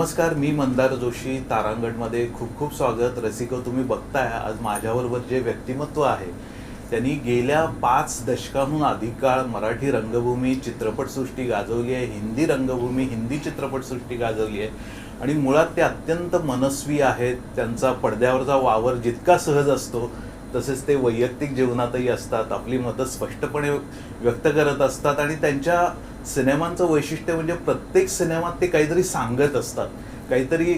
नमस्कार मी मंदार जोशी तारांगणमध्ये खूप खूप स्वागत. रसिक तुम्ही बघताय आज माझ्याबरोबर जे व्यक्तिमत्व आहे त्यांनी गेल्या पाच दशकांहून अधिक काळ मराठी रंगभूमी चित्रपटसृष्टी गाजवली आहे हिंदी रंगभूमी हिंदी चित्रपटसृष्टी गाजवली आहे. आणि मुळात ते अत्यंत मनस्वी आहेत त्यांचा पडद्यावरचा वावर जितका सहज असतो तसेच ते वैयक्तिक जीवनातही असतात आपली मतं स्पष्टपणे व्यक्त करत असतात आणि त्यांच्या सिनेमांचं वैशिष्ट्य म्हणजे प्रत्येक सिनेमात ते काहीतरी सांगत असतात. काहीतरी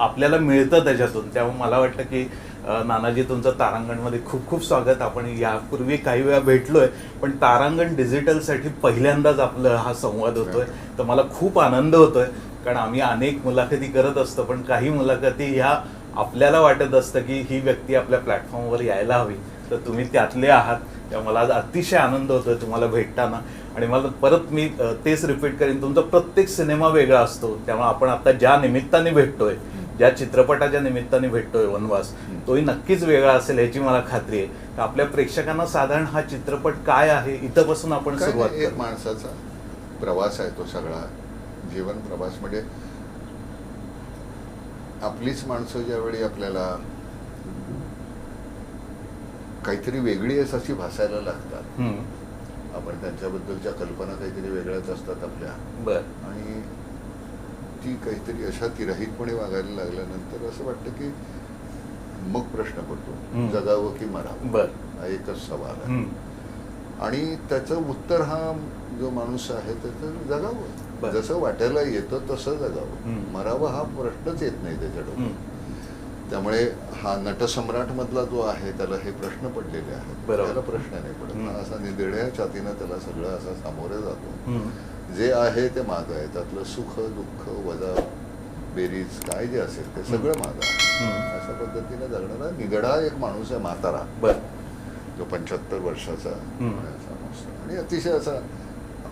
आपल्याला मिळतं त्याच्यातून. त्यामुळे मला वाटतं की नानाजी तुमचं तारांगणमध्ये खूप खूप स्वागत. आपण यापूर्वी काही वेळा भेटलोय पण तारांगण डिजिटलसाठी पहिल्यांदाच आपलं हा संवाद होतोय. तर मला खूप आनंद होतोय कारण आम्ही अनेक मुलाखती करत असतो पण काही मुलाखती ह्या आपल्याला वाटत असतं की ही व्यक्ती आपल्या प्लॅटफॉर्मवर यायला हवी. तर तुम्ही त्यातले आहात. तेव्हा मला आज अतिशय आनंद होतोय तुम्हाला भेटताना. आणि मला परत मी तेच रिपीट करेन. तुमचा प्रत्येक सिनेमा वेगळा असतो. त्यामुळे आपण आता ज्या निमित्ताने भेटतोय ज्या चित्रपटाच्या निमित्ताने भेटतोय वनवास तोही नक्कीच वेगळा असेल याची मला खात्री आहे. तर आपल्या प्रेक्षकांना साधारण हा चित्रपट काय आहे? इथंपासून आपण सुरुवात एक माणसाचा प्रवास आहे तो सगळा. जीवन प्रवास म्हणजे आपलीच माणसं ज्यावेळी आपल्याला काहीतरी वेगळी आहे अशी भासायला लागतात. आपण त्यांच्याबद्दलच्या कल्पना काहीतरी वेगळ्याच असतात आपल्या. बर. आणि ती काहीतरी अशा तिराहीतपणे वागायला लागल्यानंतर असं वाटतं की मग प्रश्न पडतो. जगावं की मरावं? बर. हा एकच सवाल आहे. आणि त्याचं उत्तर हा जो माणूस आहे त्याचं. जगावं. जसं वाटायला येतं तसं जगावं. मरावं हा प्रश्नच येत नाही त्याच्या डोक्यात. त्यामुळे हा नटसम्राट मधला जो आहे त्याला हे प्रश्न पडलेले आहेत. त्याला प्रश्न नाही पडत. हा असा निधड्या छातीनं त्याला सगळं असं सामोरे जातो. जे आहे ते मागं आहे. त्यातलं सुख दुःख वजा बेरीज काय जे असेल ते सगळं मागं आहे. अशा पद्धतीने जगणारा निगडा एक माणूस आहे म्हातारा. बर. जो पंच्याहत्तर वर्षाचा. आणि अतिशय असा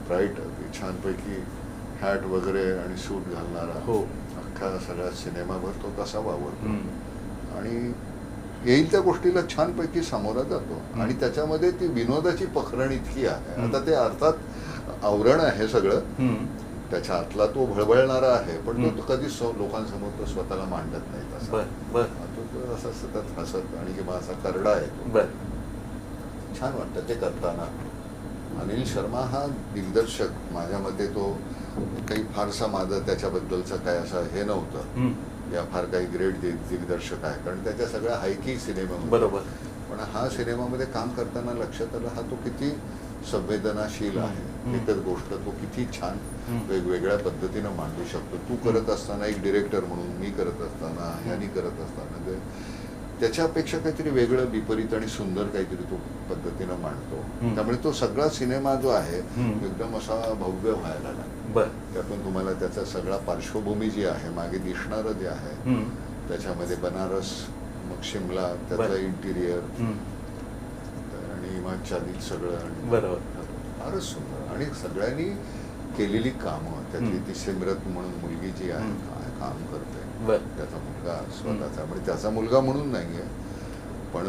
ब्राईट छानपैकी हॅट वगैरे आणि सूट घालणारा हो. अख्खा सगळा सिनेमाभर तो तसा वावरतो. आणि येईल त्या गोष्टीला छानपैकी सामोरा जातो. आणि त्याच्यामध्ये ती विनोदाची पखरण इतकी आहे. आता ते अर्थात आवरण आहे सगळं. त्याच्या आतला तो भळभळणारा आहे पण तो. कधीच लोकांसमोर तो स्वतःला मांडत नाही तसा. तो असा सतत हसत आणि किंवा असा करडा आहे छान वाटतं ते करताना. अनिल शर्मा हा दिग्दर्शक. माझ्या मते तो काही फारसा माझं त्याच्याबद्दलचं काय असं हे नव्हतं. या फार काही ग्रेट दिग्दर्शक आहे कारण त्याच्या सगळ्या हायकी सिनेमा. बरोबर. पण हा सिनेमामध्ये काम करताना लक्षात आलं हा तो किती संवेदनाशील आहे. एकच गोष्ट तो किती छान. वेगवेगळ्या पद्धतीनं मांडू शकतो. तू करत असताना एक डिरेक्टर म्हणून मी करत असताना ह्यानी करत असताना. ते त्याच्यापेक्षा काहीतरी वेगळं विपरीत आणि सुंदर काहीतरी तो पद्धतीनं मांडतो. त्यामुळे तो सगळा सिनेमा जो आहे. एकदम असा भव्य व्हायला लागला बर त्यातून तुम्हाला त्याचा सगळा पार्श्वभूमी जी आहे मागे दिसणारं जे आहे त्याच्यामध्ये बनारस मग शिमला त्याचं. इंटिरियर आणि हिमाच्छादित सगळं बरोबर. फारच सुंदर आणि सगळ्यांनी केलेली कामं त्यातली. ती सिमरत म्हणून मुलगी जी आहे. काय काम करते बर त्याचा मुलगा स्वतःचा म्हणजे त्याचा मुलगा म्हणून नाहीये पण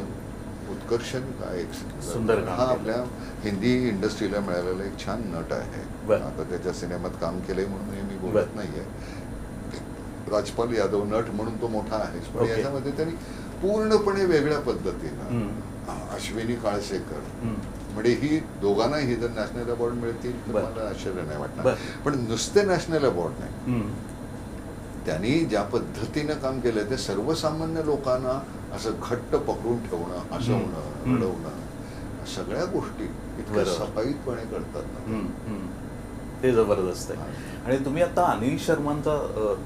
उत्कर्षण काय एक सुंदर हा. आपल्या हिंदी इंडस्ट्रीला मिळालेला एक छान नट आहे. आता त्याच्या सिनेमात काम केलंय म्हणून हे मी बोलत. नाहीये राजपाल यादव नट म्हणून तो मोठा आहे पण. याच्यामध्ये त्यांनी पूर्णपणे वेगळ्या पद्धतीनं अश्विनी काळसेकर म्हणजे ही दोघांनाही जर नॅशनल अवॉर्ड मिळतील तर. मला आश्चर्य नाही वाटणार. पण नुसते नॅशनल अवॉर्ड नाही त्यांनी ज्या पद्धतीनं काम केलं ते सर्वसामान्य लोकांना असं घट्ट पकडून ठेवणं हसवणं. रडवणं सगळ्या गोष्टी इतक्या. सफाईतपणे करतात ना. ते जबरदस्त आहे. आणि तुम्ही आता अनिल शर्मांचा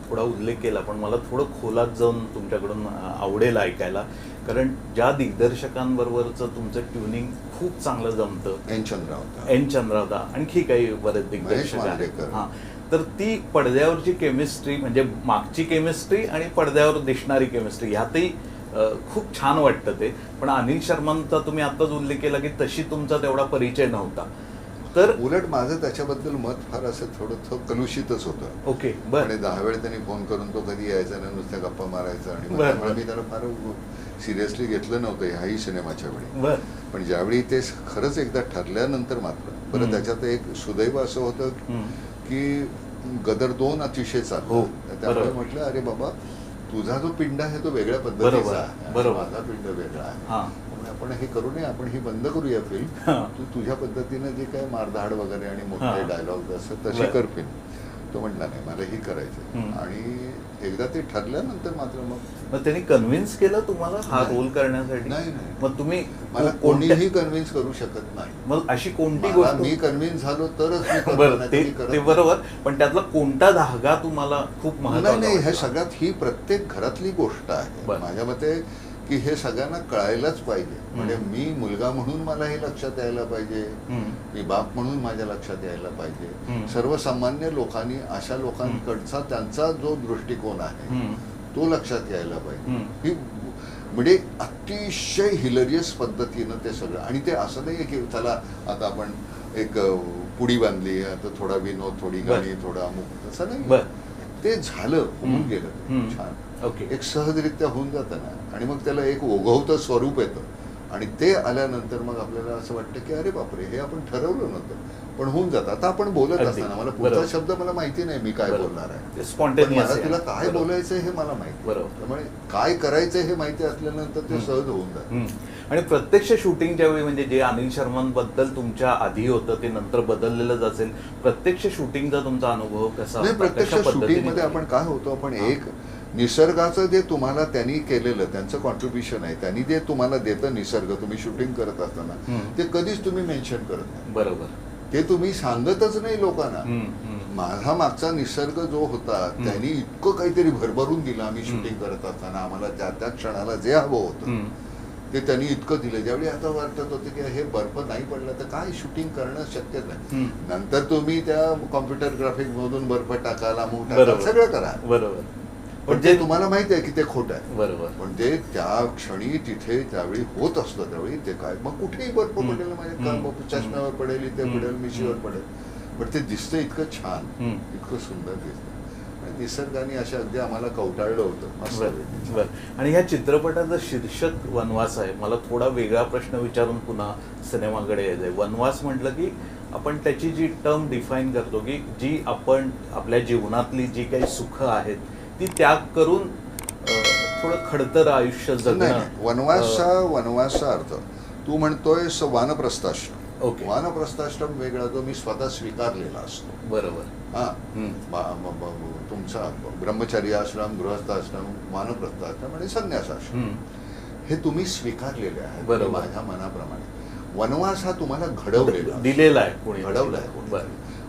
थोडा उल्लेख केला पण मला थोडं खोलात जाऊन तुमच्याकडून आवडेल ऐकायला. कारण ज्या दिग्दर्शकांबरोबरचं तुमचं ट्युनिंग खूप चांगलं जमतं. एन चंद्रावता. एन चंद्रावता. आणखी काही बरेच दिग्दर्शक आहेत. हा. तर ती पडद्यावरची केमिस्ट्री म्हणजे मागची केमिस्ट्री आणि पडद्यावर दिसणारी केमिस्ट्री ह्यातही खूप छान वाटतं ते. पण अनिल शर्मांचा तुम्ही आताच उल्लेख केला की तशी तुमचा तेवढा परिचय नव्हता. तर उलट माझं त्याच्याबद्दल मत फार असं थोडं कलुषितच होतं. ओके बर. आणि दहा वेळ त्यांनी फोन करून तो कधी यायचा ना नुसत्या गप्पा मारायचा. आणि. त्यामुळे मी त्याला फार सिरियसली घेतलं नव्हतं ह्याही सिनेमाच्या वेळी. पण ज्यावेळी ते खरंच एकदा ठरल्यानंतर मात्र. बरं त्याच्यात एक सुदैव असं होतं. की गदर दोन अतिशय हो, त्यामुळे. म्हटलं अरे बाबा तुझा जो पिंड आहे तो वेगळ्या पद्धतीचा आहे. माझा पिंड वेगळा आहे हा. आपण हे करू नये आपण ही बंद करूया फिल्म. तू तुझ्या पद्धतीनं जे काय मारधाड वगैरे आणि. मोठे डायलॉग असं तशी. कर फिल्म तो म्हटला नाही मला ही करायचं. आणि एकदा ते ठरल्यानंतर मात्र मग मग त्यांनी कन्व्हिन्स केलं तुम्हाला हा. रोल करण्यासाठी नाही, नाही. मग तुम्ही मला कोणीही कन्व्हिन्स करू शकत नाही मग अशी कोणती गोष्ट मी कन्व्हिन्स झालो तरच मी बरं ते. बरोबर पण त्यातला कोणता धागा तुम्हाला खूप नाही महत्त्वाचा नाही हे वाटला? सगळ्यात ही प्रत्येक घरातली गोष्ट आहे बरं. माझ्या मते की हे सगळ्यांना कळायलाच पाहिजे म्हणजे मी मुलगा म्हणून मला हे लक्षात यायला पाहिजे. मी बाप म्हणून माझ्या लक्षात यायला पाहिजे. सर्वसामान्य लोकांनी अशा लोकांकडचा त्यांचा जो दृष्टिकोन आहे. तो लक्षात यायला पाहिजे. ही म्हणजे अतिशय हिलरियस पद्धतीनं ते सगळं आणि ते असं नाही की चला आता आपण एक पुडी बांधली आता थोडा विनोद थोडी. गाणी थोडा अमुक तसं नाही. ते झालं होऊन. गेलं. छान ओके एक सहजरित्या होऊन जातं ना आणि मग त्याला एक ओघवतं स्वरूप येतं आणि ते आल्यानंतर मग आपल्याला असं वाटतं की अरे बापरे हे आपण ठरवलं नव्हतं पण होऊन जातं आता आपण बोलत. असताना मला पुढचा. शब्द मला माहिती नाही मी काय. बोलणार आहे मला. तुला काय. बोलायचं हे मला माहिती. त्यामुळे काय करायचं हे माहिती असल्यानंतर ते. सहज होऊन जातं. आणि प्रत्यक्ष शूटिंगच्या वेळी म्हणजे जे अनिल शर्मांबद्दल तुमच्या आधी होतं ते नंतर बदललेलंच असेल प्रत्यक्ष शूटिंगचा तुमचा अनुभव कसा? प्रत्यक्ष कशा पद्धतीने शूटिंगमध्ये आपण काय होतो आपण. एक निसर्गाचं जे तुम्हाला त्यांनी केलेलं त्यांचं कॉन्ट्रीब्युशन आहे त्यांनी जे तुम्हाला देतं निसर्ग तुम्ही शूटिंग करत असताना. ते कधीच तुम्ही मेन्शन करत नाही बरोबर ते तुम्ही सांगतच नाही लोकांना. माझा मागचा निसर्ग जो होता. त्यांनी इतकं काहीतरी भरभरून दिलं आम्ही. शूटिंग करत असताना आम्हाला त्या त्या क्षणाला जे हवं होतं. ते त्यांनी इतकं दिलं ज्यावेळी आता वाटत होतं की हे बर्फ नाही पडला तर काय शूटिंग करणं शक्य नाही. नंतर तुम्ही त्या कॉम्प्युटर ग्राफिक मधून बर्फ टाकायला बरोबर सगळं करा बरोबर पण ते तुम्हाला माहिती आहे की ते खोटं आहे. बरोबर. पण ते त्या क्षणी तिथे त्यावेळी होत असतं त्यावेळी ते काय मग कुठेही बर्फ. पडेल माझ्या चष्म्यावर पडेल इथे. पडेल मिशीवर. पडेल. पण ते दिसतं इतकं छान. इतकं सुंदर दिसतं निसर्गाने अशा अगदी आम्हाला कवटाळलं होतं बर. आणि ह्या चित्रपटाचं शीर्षक वनवास आहे. मला थोडा वेगळा प्रश्न विचारून पुन्हा सिनेमाकडे यायचंय. वनवास म्हटलं की आपण त्याची जी टर्म डिफाईन करतो की जी आपण आपल्या जीवनातली जी काही सुख आहेत ती त्याग करून थोडं खडतर आयुष्य जगणं. नाही. वनवासचा अर्थ तू म्हणतोय वानप्रस्थाश्रम. ओके. वानप्रस्थाश्रम वेगळा जो मी स्वतः स्वीकारलेला असतो. बरोबर. हा. तुमचा ब्रह्मचारी आश्रम गृहस्थाश्रम वानप्रस्थाश्रम आणि संन्यासाश्रम. हे तुम्ही स्वीकारलेले आहे बरोबर. माझ्या मनाप्रमाणे. वनवास हा तुम्हाला घडवलेला दिलेला आहे कोणी घडवला आहे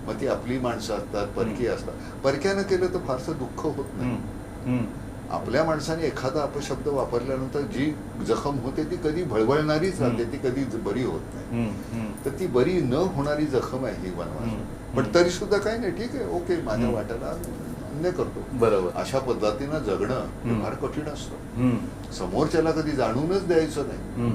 मग ती आपली माणसं असतात परकी. असतात परक्यानं केलं तर फारसं दुःख होत नाही. आपल्या माणसाने एखादा अपशब्द वापरल्यानंतर जी जखम होते ती कधी भळवळणारीच राहते. ती कधी बरी होत नाही. तर ती बरी न होणारी जखम आहे ही वनवास. पण तरी सुद्धा काही नाही ठीक आहे ओके माझ्या. वाट्याला अन्य करतो बरोबर अशा पद्धतीनं जगणं. फार कठीण असतं. समोरच्याला कधी जाणूनच द्यायचं नाही.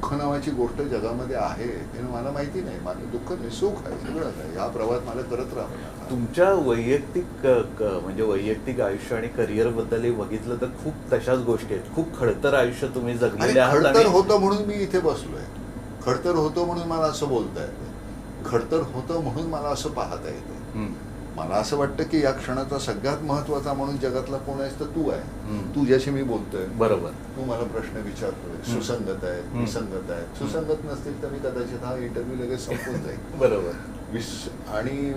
दुःख नावाची गोष्ट जगामध्ये आहे हे मला माहिती नाही. माझं दुःख नाही सुख आहे सगळं आहे. हा प्रवास मला करत राहावा तुमच्या वैयक्तिक म्हणजे वैयक्तिक आयुष्य आणि करिअर बद्दलही बघितलं तर खूप तशाच गोष्टी आहेत. खूप खडतर आयुष्य तुम्ही जगलेले आहात खडतर होतं म्हणून मी इथे बसलोय. खडतर होतं म्हणून मला असं बोलता येतं खडतर होतं म्हणून मला असं पाहता येतं. मला असं वाटतं की या क्षणाचा सगळ्यात महत्त्वाचा म्हणून जगातला कोण आहेस तर तू आहे. तुझ्याशी मी बोलतोय. बरोबर. तू मला प्रश्न विचारतोय. सुसंगत हम्म. विसंगत आहेत सुसंगत नसतील तर मी कदाचित हा इंटरव्ह्यू लगेच संपून जाईल बरोबर. विस आणि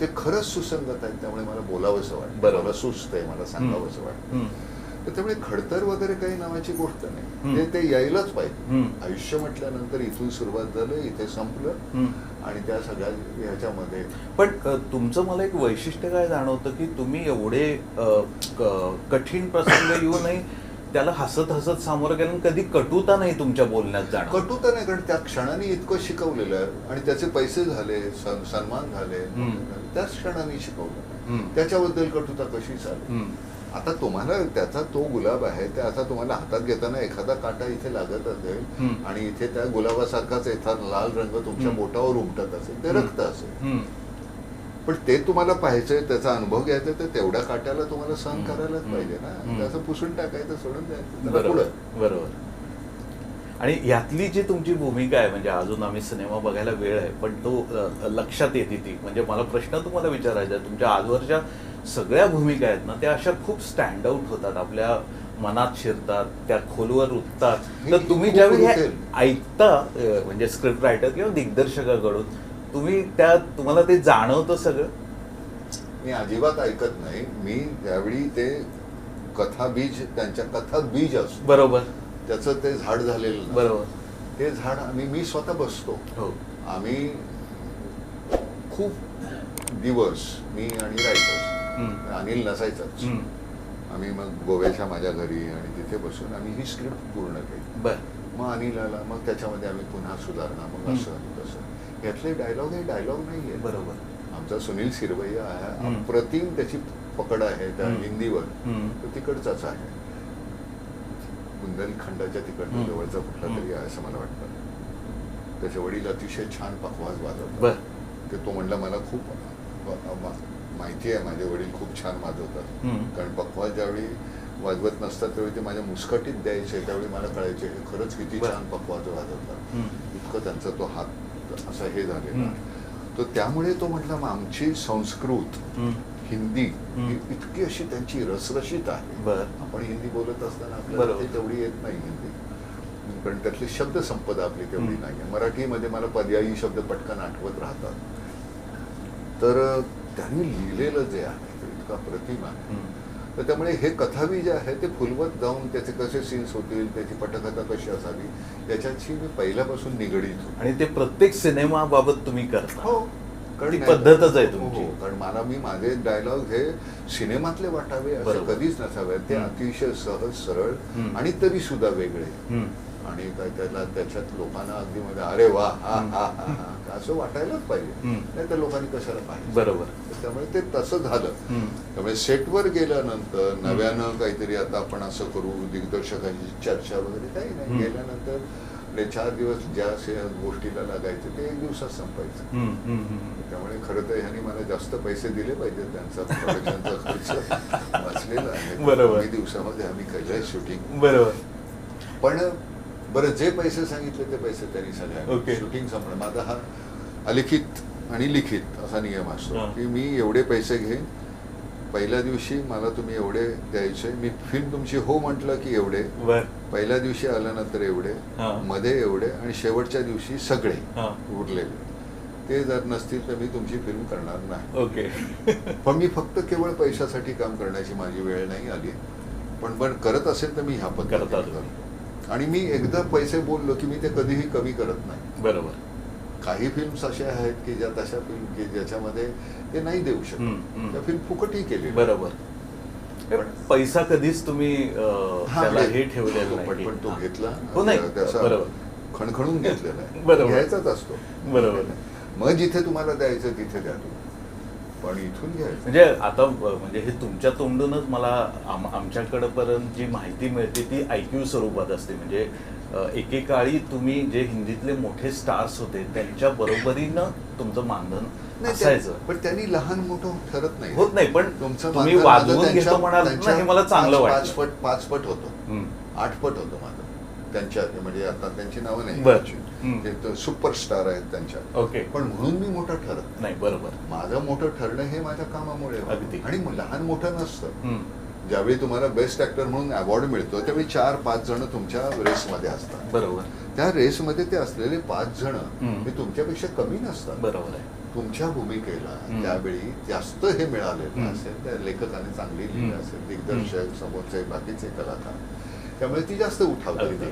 ते खरंच सुसंगत आहेत त्यामुळे मला बोलावंसं वाटतं. बरोबर. मला सुस्त आहे मला सांगावंसं वाटतं. त्यामुळे खडतर वगैरे काही नावाची गोष्ट नाही. ते यायलाच पाहिजे. आयुष्य म्हटल्यानंतर इथून सुरुवात झालं इथे संपलं. आणि त्या सगळ्या ह्याच्यामध्ये पण तुमचं मला एक वैशिष्ट्य काय जाणवतं की तुम्ही एवढे कठीण प्रसंग येऊनही त्याला हसत हसत सामोरं गेलं कधी कटुता नाही तुमच्या बोलण्यात जाणं कटुता नाही कारण त्या क्षणाने इतकं शिकवलेलं आहे आणि त्याचे पैसे झाले सन- सन्मान झाले. त्याच क्षणाने शिकवलं. त्याच्याबद्दल कटुता कशी चालेल हम्म. आता तुम्हाला त्याचा तो गुलाब आहे ते आता तुम्हाला हातात घेताना एखादा काटा इथे लागत असेल. आणि इथे त्या गुलाबासारखाच एखादा लाल रंग तुमच्या. बोटावर उमटत असेल ते. रक्त असेल. पण ते तुम्हाला पाहायचंय त्याचा अनुभव घ्यायचा तर तेवढ्या काट्याला तुम्हाला सहन. करायलाच. पाहिजे ना. त्याचं पुसून टाकायचं सोडून द्यायचं बरोबर आणि यातली जी तुमची भूमिका आहे म्हणजे अजून आम्ही सिनेमा बघायला वेळ आहे पण तो लक्षात येते ती म्हणजे मला प्रश्न तुम्हाला विचारायचा तुमच्या आजवरच्या सगळ्या भूमिका आहेत ना त्या अशा खूप स्टँड आउट होतात आपल्या मनात शिरतात त्या खोलवर हे तर तुम्ही ज्यावेळी हे. ऐकता म्हणजे स्क्रिप्ट रायटर किंवा दिग्दर्शकाकडून तुम्ही त्या तुम्हाला ते जाणवतं सगळं? मी अजिबात ऐकत नाही. मी त्यावेळी ते कथा बीज त्यांच्या कथा बीज असतो. बरोबर. त्याचं ते झाड झालेलं. बरोबर. ते झाड आम्ही मी स्वतः बसतो. हो. आम्ही खूप दिवस मी आणि रायटर्स. अनिल नसायचाच. आम्ही मग गोव्याच्या माझ्या घरी आणि तिथे बसून आम्ही ही स्क्रिप्ट पूर्ण केली मग अनिल आला मग त्याच्यामध्ये आम्ही पुन्हा सुधारणा मग. असं तसं यातले डायलॉग हे डायलॉग नाही आहे बरोबर आमचा सुनील सिरवैया. अप्रतिम त्याची पकड आहे त्या. हिंदीवर. तो तिकडचाच आहे बुंदेलखंडाच्या तिकडचा हम्म. जवळचा कुठला. तरी आहे असं मला वाटतं त्याचे वडील अतिशय छान पखवाज वाजवतात ते तो म्हणला मला खूप माहिती आहे माझे वडील खूप छान वाजवतात. कारण पखवाज ज्यावेळी वाजवत नसतात त्यावेळी ते माझ्या मुस्कटीत द्यायचे त्यावेळी मला कळायचे हे खरंच किती. छान पखवाज वाजवतात. इतकं त्यांचा तो हात असा हे झालेला. तर त्यामुळे तो म्हटला "मग आमची संस्कृत. हिंदी इतकी अशी त्यांची रसरशीत आहे आपण हिंदी बोलत असताना आपल्याला तेवढी येत नाही हिंदी कारण त्यातली शब्द संपदा आपली तेवढी. नाही आहे मराठीमध्ये मला पर्यायी शब्द पटकन आठवत राहतात तर त्यांनी लिहिलेलं जे आहे इतका प्रतिम आहे. तर त्यामुळे हे कथावी जे आहे ते फुलवत जाऊन त्याचे कसे सीन्स होतील त्याची पटकथा कशी असावी याच्याशी मी पहिल्यापासून निगडीत होतो आणि ते प्रत्येक सिनेमाबाबत तुम्ही करता हो नाही- पद्धतच आहे हो, तुमची. हो. कारण मला मी माझे डायलॉग हे सिनेमातले वाटावे असं. कधीच नसावे ते. अतिशय सहज सरळ. आणि तरी सुद्धा वेगळे. आणि काय त्याला त्याच्यात लोकांना अगदी मध्ये अरे वा हा. हा हा असं वाटायलाच पाहिजे. नाही तर लोकांनी कशाला पाहिजे बरोबर. त्यामुळे ते तसं झालं. त्यामुळे सेटवर गेल्यानंतर नव्यानं काहीतरी आता आपण असं करू दिग्दर्शकांची चर्चा वगैरे काही नाही. गेल्यानंतर आपले चार दिवस ज्या गोष्टीला लागायचे ते एक दिवसात संपायचं. त्यामुळे खरं तर ह्यांनी मला जास्त पैसे दिले पाहिजेत त्यांचा प्रोडक्शनचा खर्च वाचलेला आहे बरोबर. दिवसामध्ये आम्ही केलंय शूटिंग बरोबर पण बरं जे पैसे सांगितले ते पैसे त्यांनी Okay. सगळे शूटिंग संपलं माझा हा अलिखित आणि लिखित असा नियम असतो. की मी एवढे पैसे घेईन पहिल्या दिवशी मला तुम्ही एवढे द्यायचे मी फिल्म तुमची हो म्हटलं की एवढे पहिल्या दिवशी आल्यानंतर एवढे. मध्ये एवढे आणि शेवटच्या दिवशी सगळे. उरलेले ते जर नसतील तर मी तुमची फिल्म करणार नाही ओके पण मी फक्त केवळ पैशासाठी काम करण्याची माझी वेळ नाही आली पण पण करत असेल तर मी ह्या पद्धतीने तुम्ही. करतो आणि मी एकदा पैसे बोललो की मी ते कधीही कमी करत नाही बरोबर काही फिल्म्स अशा आहेत की ज्या तशा फिल्म की ज्याच्यामध्ये ते नाही देऊ शकत. त्या फिल्म फुकटही केली बरोबर. पैसा कधीच तुम्ही हा, म्हणजे- हे ठेवलेलं हो, पण तो. घेतला हो नाही. त्याचा बरोबर. खणखणून घेतलेला आहे. बरोबर. घ्यायचाच असतो. बरोबर. मग जिथे तुम्हाला द्यायचं तिथे द्या तुम्ही. पण इथून घ्यायचं. म्हणजे आता म्हणजे हे तुमच्या तोंडूनच मला आम आमच्याकडं पर्यंत जी माहिती मिळते ती ऐक्यू स्वरूपात असते. म्हणजे एकेकाळी तुम्ही जे हिंदीतले मोठे स्टार्स होते त्यांच्या बरोबरीनं तुमचं मानधन असायचं. पण त्यांनी लहान मोठं ठरत नाही. होत नाही, पण तुमचं तुम्ही वाजवून घेतो म्हणाल हे मला चांगलं पाच- वाटलं. पाच पट पाच पट होतो. हम्म. आठ पट होतं माझं. त्यांच्या म्हणजे आता त्यांची नावं नाही. सुपरस्टार आहेत त्यांच्या. ओके. पण म्हणून मी मोठं ठरत नाही. बरोबर. माझं मोठं ठरणं हे माझ्या कामामुळे. आणि लहान मोठं नसतं. ज्यावेळी तुम्हाला बेस्ट ऍक्टर म्हणून अवॉर्ड मिळतो त्यावेळी चार पाच जण तुमच्या रेसमध्ये असतात बरोबर त्या रेसमध्ये ते असलेले पाच जण. हे तुमच्यापेक्षा कमी नसतात बरोबर आहे तुमच्या भूमिकेला. त्यावेळी जास्त हे मिळालेलं. असेल त्या लेखकाने चांगली लिहिली. असेल दिग्दर्शक समोरचे बाकीचे कलाकार त्यामुळे ती जास्त अगदी.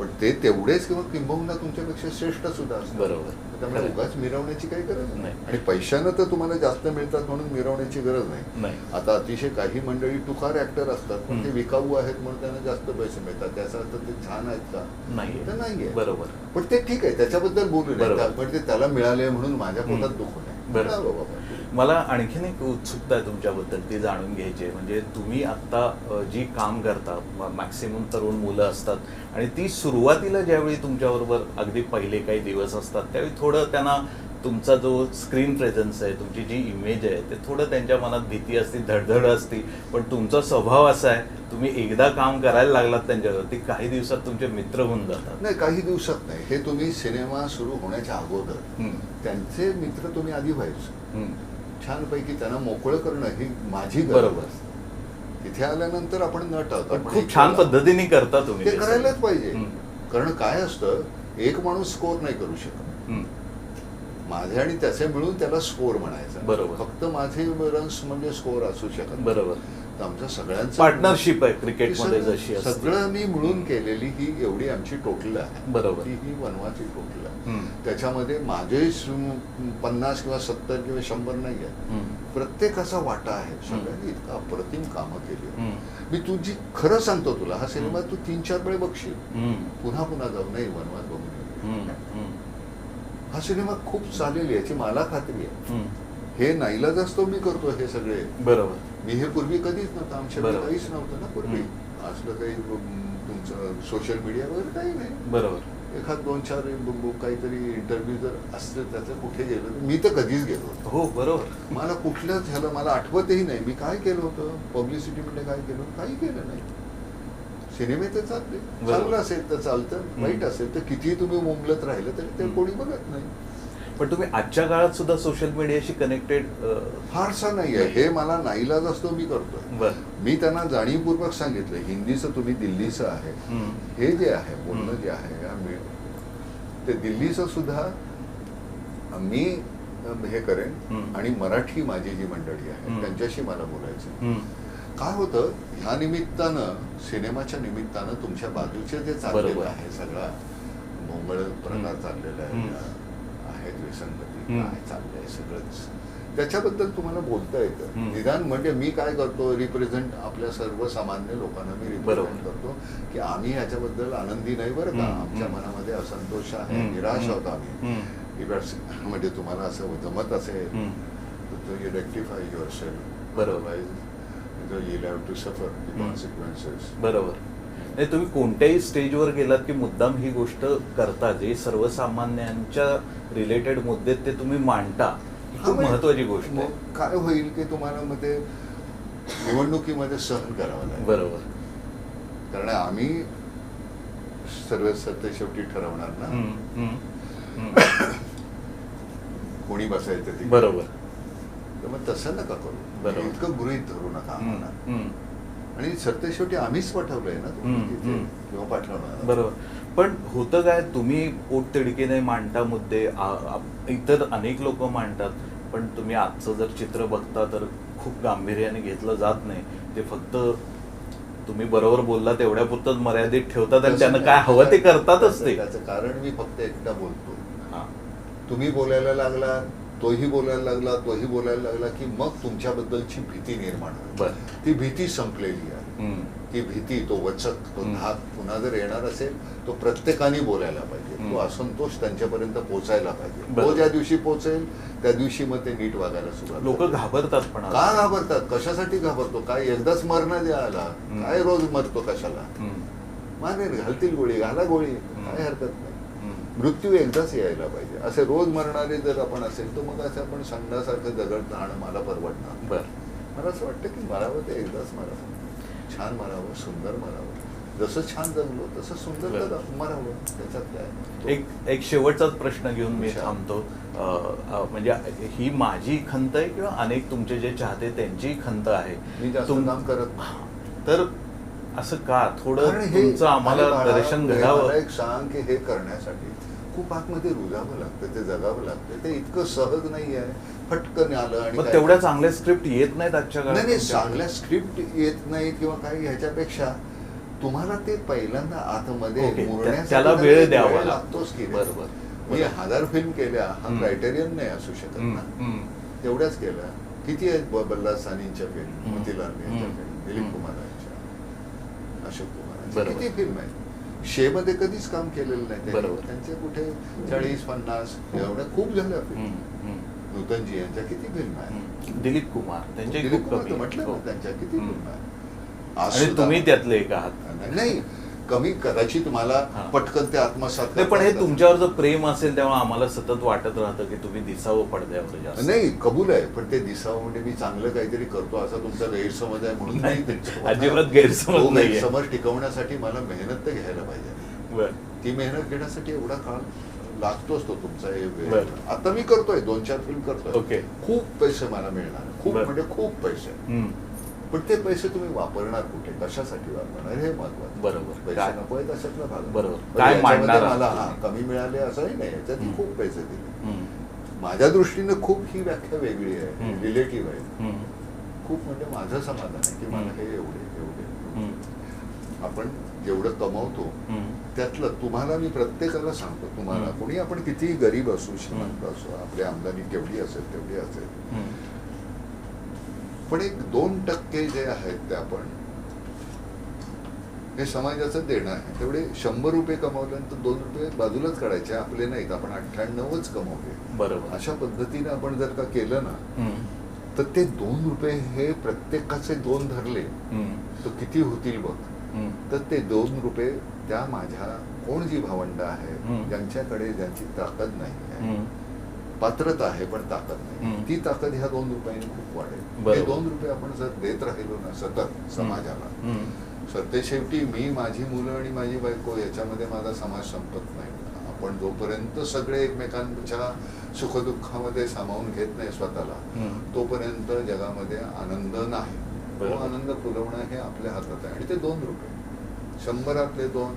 पण ते तेवढेच किंवा किंबहुना तुमच्यापेक्षा श्रेष्ठ सुद्धा असतात बरोबर. त्यामुळे. उगाच मिरवण्याची काही गरज नाही नाही. आणि पैशानं तर तुम्हाला जास्त मिळतात म्हणून मिरवण्याची गरज नाही नाही आता अतिशय काही मंडळी तुकार ऍक्टर असतात पण ते. विकाऊ आहेत म्हणून त्यांना जास्त पैसे मिळतात त्याचा अर्थ ते छान आहेत का नाहीये. तर नाहीये बरोबर पण ते ठीक आहे त्याच्याबद्दल बोलू नये पण ते त्याला मिळाले म्हणून माझ्या. पोटात दुःख नाही बरोबर. नाही बाबा. मला आणखीन एक उत्सुकता आहे तुमच्याबद्दल ती जाणून घ्यायची आहे. म्हणजे तुम्ही आत्ता जी काम करता मॅक्सिमम तरुण मुलं असतात आणि ती सुरुवातीला ज्यावेळी तुमच्याबरोबर अगदी पहिले काही दिवस असतात त्यावेळी थोडं त्यांना तुमचा जो स्क्रीन प्रेझन्स आहे तुमची जी इमेज आहे ते थोडं त्यांच्या मनात भीती असते धडधड असते. पण तुमचा स्वभाव असा आहे तुम्ही एकदा काम करायला लागलात त्यांच्यावरती काही दिवसात तुमचे मित्र होऊन जातात. नाही काही दिवसात नाही. हे तुम्ही सिनेमा सुरू होण्याच्या अगोदर त्यांचे मित्र तुम्ही आधी व्हायचे. छानपैकी त्यांना मोकळं करणं ही माझी गरज बरोबर. तिथे आल्यानंतर आपण पण आपण खूप छान पद्धतीने करता तुम्ही ते करायलाच. पाहिजे. कारण काय असतं एक माणूस स्कोर नाही करू शकत. माझे आणि त्याचे मिळून त्याला स्कोर म्हणायचा. बरोबर. फक्त माझे रन्स म्हणजे स्कोर असू शकत. बरोबर. तर आमच्या सगळ्यांचं पार्टनरशिप आहे क्रिकेटमध्ये सगळं- जशी सगळं मी मिळून केलेली ही एवढी आमची टोटल आहे. बरोबर. ती ही वनवाची टोटल आहे. त्याच्यामध्ये माझे पन्नास किंवा सत्तर किंवा शंभर नाही आहे प्रत्येकाचा वाटा आहे. सगळ्यांनी इतका अप्रतिम कामं केली मी तुझी खरं सांगतो तुला हा सिनेमा तू तीन चार वेळे बघशील. पुन्हा पुन्हा जाऊ नाही वनवास बघून. हा सिनेमा खूप चालेल याची मला खात्री आहे. हे नाईलाज असतो मी करतो हे सगळे. बरोबर. मी हे पूर्वी कधीच नव्हतं. आमच्याकडे. काहीच नव्हतं ना पूर्वी. असलं काही तुमचं सोशल मीडिया वगैरे काही नाही. बरोबर. एखाद दोन चार काहीतरी इंटरव्ह्यू जर असते त्याचं कुठे गेलं तर मी तर कधीच गेलो. हो बरोबर. मला कुठल्याच ह्याला मला आठवतही नाही. मी काय केलं होतं? पब्लिसिटी मध्ये काय केलं? काही केलं नाही. सिनेमे तर चालले. बरोबर. चांगलं असेल तर चालतं. वाईट असेल तर कितीही तुम्ही मुंबलत राहिलं तरी ते. कोणी बघत नाही. पण तुम्ही आजच्या काळात सुद्धा सोशल मीडियाशी कनेक्टेड फारसा नाही आहे हे मला नाईलाज असतो मी करतोय मी त्यांना जाणीवपूर्वक सांगितलं हिंदीचं तुम्ही दिल्लीचं आहे हे जे आहे बोलणं. जे आहे ते दिल्लीचं सुद्धा मी हे करेन. आणि मराठी माझी जी मंडळी आहे. त्यांच्याशी मला बोलायचं काय होतं ह्या निमित्तानं सिनेमाच्या निमित्तानं तुमच्या बाजूचे जे चाललेलं. आहे सगळा भोंगळ प्रकार. चाललेला आहे हम्म. काय चाललंय सगळंच त्याच्याबद्दल तुम्हाला बोलता येतं. निदान म्हणजे मी काय करतो रिप्रेझेंट आपल्या सर्वसामान्य लोकांना मी. रिप्रेझेंट करतो की आम्ही ह्याच्याबद्दल आनंदी नाही बरं का. आमच्या. मनामध्ये असंतोष आहे. निराश. आहोत आम्ही म्हणजे तुम्हाला असं जमत असेल. तर यू रेक्टिफाय युअर सेल्फ बरोबर. the हम्म. consequences. बरोबर नाही तुम्ही कोणत्याही स्टेजवर गेलात की मुद्दाम ही गोष्ट करता जे सर्वसामान्यांच्या रिलेटेड मुद्दे ते तुम्ही मांडता खूप म्हणजे महत्वाची गोष्ट आहे. काय होईल की तुम्हाला ते निवडणुकीमध्ये सहन करावं लागेल. बरोबर. कारण आम्ही सर्व सत्य शेवटी ठरवणार ना. कोणी बसायचं ते. बरोबर. तर मग तसं नका करू. बरोबर. इतकं गृहित धरू नका आम्हाला. आणि सत्य शेवटी आम्हीच पाठवलंय ना तिथे. किंवा पाठवणार बरोबर पण होतं काय तुम्ही पोटतिडकीने मांडता मुद्दे इतर अनेक लोक मांडतात पण तुम्ही आजचं जर चित्र बघता तर खूप गांभीर्याने घेतलं जात नाही ते फक्त तुम्ही बरोबर बोलला तेवढ्या पुरतच मर्यादित ठेवतात आणि त्यांना. काय हवं ते करतातच ते त्याचं कारण मी फक्त एकटा बोलतो हा. तुम्ही बोलायला लागला तोही बोलायला लागला तोही बोलायला लागला की मग तुमच्याबद्दलची भीती निर्माण बर ती भीती संपलेली आहे. ती भीती तो वचक तो. धाक पुन्हा जर येणार असेल तो प्रत्येकाने बोलायला पाहिजे. तो असंतोष त्यांच्यापर्यंत पोहोचायला पाहिजे तो. ज्या दिवशी पोहोचेल त्या दिवशी मग ते नीट वागायला सुरुवात लोक. घाबरतात पण. का घाबरतात कशासाठी घाबरतो काय एकदाच मरणं द्यायला हम्म. काय रोज मरतो कशाला. मानेल घालतील गोळी घाला गोळी. काय हरकत नाही. मृत्यू एकदाच यायला पाहिजे. असे रोज मरणारे जर आपण असेल तर मग असं आपण संघासारखं दगड राहणं मला परवडणार बर. मला असं वाटतं की मरावं ते एकदाच मरावं. छान मरावं सुंदर मरावं. जसं छान जगलो तसं सुंदर मरावं. त्याच्यात काय? एक एक शेवटचाच प्रश्न घेऊन मी. थांबतो. म्हणजे ही माझी खंत आहे किंवा अनेक तुमचे जे चाहते त्यांची खंत आहे? मी काम करत. तर असं का? थोडं हे आम्हाला दर्शन घडावं. एक सांग की हे करण्यासाठी खूप आतमध्ये रुजावं लागतं ते जगावं लागतं ते इतकं सहज नाही आहे फटकन आलं आणि तेवढ्या चांगल्या स्क्रिप्ट येत नाहीत आजच्या नाही नाही? चांगल्या स्क्रिप्ट येत नाहीत किंवा काही ह्याच्यापेक्षा तुम्हाला ते पहिल्यांदा आतमध्ये त्याला वेळ द्यावा. लागतोच की. बरोबर. मी. हजार फिल्म केल्या हा. क्रायटेरियन नाही असू शकत ना. तेवढ्याच केल्या किती आहेत बल्ला सानींच्या फिल्म. मोतीलाल यांच्या हम्म. फिल्म दिलीप हम्म. कुमारांच्या अशोक बरोबर. किती फिल्म आहेत शे मध्ये कधीच काम केलेलं नाही. बरोबर. त्यांचे कुठे चाळीस पन्नास एवढ्या खूप झाल्या फिल्म हम्म, हम्म, नूतनजी यांच्या किती फिल्म हम्म. दिलीप कुमार त्यांचे खूप कुमार म्हटलं हो. ना त्यांच्या किती हम्म. फिल्म आहेत आज आणि सुद्धा- तुम्ही त्यातले एक आहात नाही कमी कदाचित मला हा. पटकन ते आत्मसात नाही पण हे. तुमच्यावर जर प्रेम असेल तेव्हा आम्हाला सतत वाटत राहतं की तुम्ही दिसावं पडद्यावर नाही कबूल आहे पण ते दिसावं म्हणजे मी चांगलं काहीतरी करतो असा तुमचा गैरसमज आहे म्हणून नाही, अजिबात गैरसमज नाहीये. गैरसमज टिकवण्यासाठी मला मेहनत तर घ्यायला पाहिजे. ती मेहनत घेण्यासाठी एवढा काळ लागतोच तो तुमचा हे वेळ. आता मी करतोय दोन चार फिल्म करतोय ओके. खूप पैसे मला मिळणार खूप. म्हणजे खूप पैसे. पण ते पैसे तुम्ही वापरणार कुठे कशासाठी वापरणार हे महत्वाचं बरोबर. पैसे नको आहेत अशातला भाग आहे. बरोबर. काय मांडणार मला हा? कमी मिळाले असंही नाही याच्यात. खूप पैसे दिले. माझ्या दृष्टीने खूप ही व्याख्या वेगळी आहे. रिलेटिव्ह आहे. खूप म्हणजे माझं समाधान आहे की मला. हे एवढे एवढे. आपण जेवढं कमवतो. त्यातलं तुम्हाला मी प्रत्येकाला सांगतो तुम्हाला. कोणी आपण किती गरीब असू श्रीमंत असू आपली आमदानी केवढी असेल तेवढी असेल. पण एक दोन टक्के जे आहेत ते आपण हे समाजाचं देणं आहे तेवढे शंभर रुपये कमवल्यानंतर दोन रुपये बाजूलाच काढायचे आपले नाहीत आपण अठ्ठ्याण्णवच कमवले बरोबर अशा पद्धतीने आपण जर का केलं ना. तर ते दोन रुपये हे प्रत्येकाचे दोन धरले. तर किती होतील बघ. तर ते दोन रुपये त्या माझ्या कोण जी भावंड आहे. ज्यांच्याकडे ज्यांची ताकद नाही आहे. पात्रता आहे पण ताकद नाही. ती ताकद ह्या दोन रुपयांनी खूप वाढेल. हे दोन रुपये आपण जर देत राहिलो ना सतत समाजाला. सत्य शेवटी मी माझी मुलं आणि माझी बायको याच्यामध्ये माझा समाज संपत नाही आपण जोपर्यंत सगळे एकमेकांच्या सुखदुःखामध्ये सामावून घेत नाही स्वतःला. तोपर्यंत जगामध्ये आनंद नाही तो. आनंद फुलवणं हे आपल्या हातात आहे आणि ते दोन रुपये शंभरातले दोन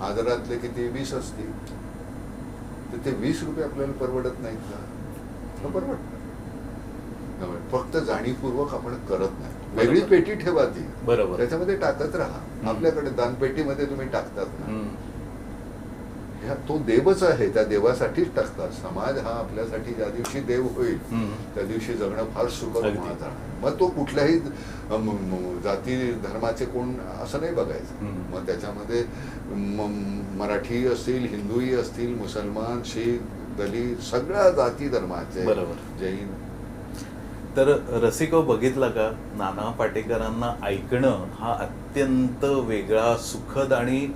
हजारातले किती वीस असतील तर ते वीस रुपये आपल्याला परवडत नाहीत का? परवडत. फक्त जाणीवपूर्वक आपण करत नाही. वेगळी. पेटी ठेवा ती. बरोबर. त्याच्यामध्ये टाकत राहा. आपल्याकडे दानपेटीमध्ये तुम्ही टाकतात ना. ह्या तो देवच आहे त्या देवासाठीच टाकतात समाज हा आपल्यासाठी ज्या दिवशी देव होईल. त्या दिवशी जगणं फार सुकर मग तो कुठल्याही जाती धर्माचे कोण असं नाही बघायचं. मग त्याच्यामध्ये मराठी असतील हिंदूही असतील मुसलमान शीख दलित सगळ्या जाती धर्माचे बरोबर. जैन तर रसिको बघितला का नाना पाटेकरांना ऐकणं हा अत्यंत वेगळा सुखद आणि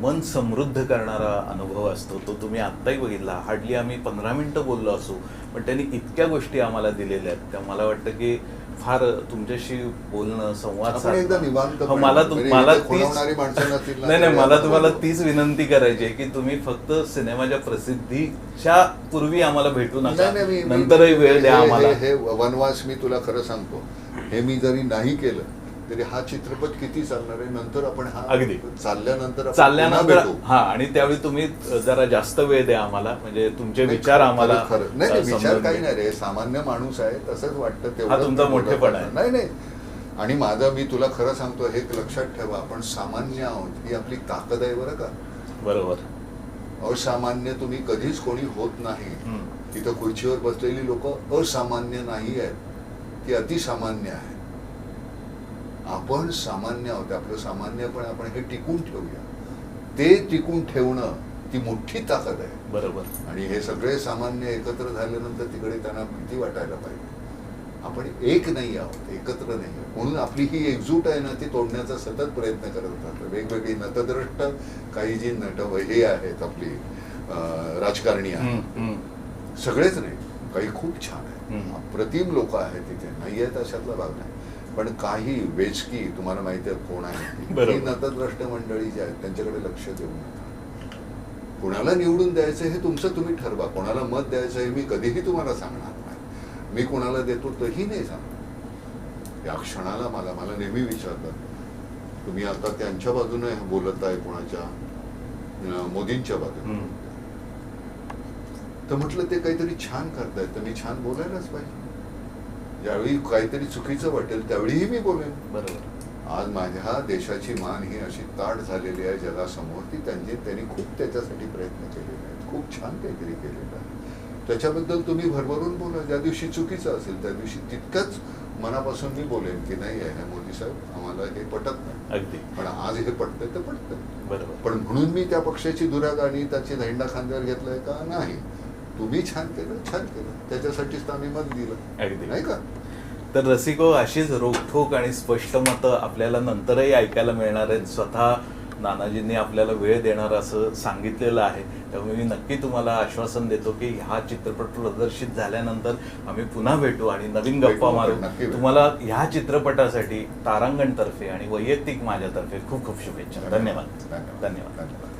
मन समृद्ध करणारा अनुभव असतो तो तुम्ही आत्ताही बघितला. हार्डली आम्ही पंधरा मिनिटं बोललो असू पण त्यांनी इतक्या गोष्टी आम्हाला दिलेल्या आहेत त्या मला वाटतं की फार तुमच्याशी बोलणं संवाद हो, मला म्हणजे मला तीच नाही नाही मला तुम्हाला. तीच विनंती करायची आहे की तुम्ही फक्त सिनेमाच्या प्रसिद्धीच्या पूर्वी आम्हाला भेटू नका. नंतरही वेळ द्या आम्हाला. हे वनवास मी तुला खरं सांगतो. हे मी जरी नाही केलं तरी हा चित्रपट किती चालणार आहे नंतर आपण हा अगदी. चालल्यानंतर चालल्यानंतर. हा आणि त्यावेळी तुम्ही जरा जास्त वेळ द्या आम्हाला म्हणजे तुमचे विचार आम्हाला खरं- नाही विचार काही. नाही रे सामान्य माणूस आहे तसंच वाटतं हा तेवढं तुमचा मोठेपणा. आहे. नाही नाही आणि माझं मी तुला खरं सांगतो हे लक्षात ठेवा आपण सामान्य आहोत ही आपली ताकद आहे बरं का बरोबर असामान्य तुम्ही कधीच कोणी होत नाही. तिथं खुर्चीवर बसलेली लोक असामान्य नाही आहेत ती अतिसामान्य आहे आपण सामान्य आहोत आपलं सामान्यपण आपण हे टिकून ठेवूया. ते टिकून ठेवणं ती मोठी ताकद आहे. बरोबर. आणि हे सगळे सामान्य एकत्र झाल्यानंतर तिकडे त्यांना भीती वाटायला पाहिजे. आपण एक नाही आहोत एकत्र नाही आहोत. म्हणून आपली ही एकजूट आहे ना ती तोडण्याचा सतत प्रयत्न करत राहतो वेगवेगळी नतद्रष्ट काही जी नट हे आहेत आपली राजकारणी आहेत. हम्म. सगळेच नाही. काही खूप छान आहेत. हम्म. अप्रतिम लोक आहेत तिथे. नाही आहेत अशातला भाग नाही. पण काही वेचकी तुम्हाला माहिती आहे कोण आहे. ही नतद्रष्ट मंडळी जी आहेत त्यांच्याकडे लक्ष देऊ नका कुणाला निवडून द्यायचं हे तुमचं तुम्ही ठरवा. कोणाला मत द्यायचं हे मी कधीही तुम्हाला सांगणार नाही. मी कोणाला देतो तही नाही सांगणार. या क्षणाला मला मला नेहमी विचारतात तुम्ही आता त्यांच्या बाजूने बोलत आहे कोणाच्या मोदींच्या बाजूने. तर म्हटलं ते काहीतरी छान करतायत तर मी छान बोलायलाच पाहिजे. ज्यावेळी काहीतरी चुकीचं वाटेल त्यावेळीही मी बोलेन. बरोबर. आज माझ्या देशाची मान ही अशी ताट झालेली आहे जगासमोर ती त्यांची त्यांनी खूप त्याच्यासाठी प्रयत्न केलेले आहेत. खूप छान काहीतरी केलेलं आहे. त्याच्याबद्दल तुम्ही भरभरून बोला. ज्या दिवशी चुकीचं असेल त्या दिवशी तितकंच मनापासून मी बोलेन की नाही आहे मोदी साहेब आम्हाला हे पटत नाही. अगदी. पण आज हे पटतं तर पटतं बरोबर. पण म्हणून मी त्या पक्षाची दुराग आणि त्याची झेंडा खांद्यावर घेतलाय का? नाही. तुम्ही छान केलं छान केलं. त्याच्यासाठीच आम्ही मत दिलं. अगदी. नाही का? तर रसिको अशीच रोखठोक आणि स्पष्ट मतं आपल्याला नंतरही ऐकायला मिळणार आहेत. स्वतः नानाजींनी आपल्याला वेळ देणार असं सांगितलेलं आहे. त्यामुळे मी नक्की तुम्हाला आश्वासन देतो की हा चित्रपट प्रदर्शित झाल्यानंतर आम्ही पुन्हा भेटू आणि नवीन गप्पा मारू. तुम्हाला ह्या चित्रपटासाठी तारांगणतर्फे आणि वैयक्तिक माझ्यातर्फे खूप खूप शुभेच्छा. धन्यवाद. धन्यवाद. धन्यवाद.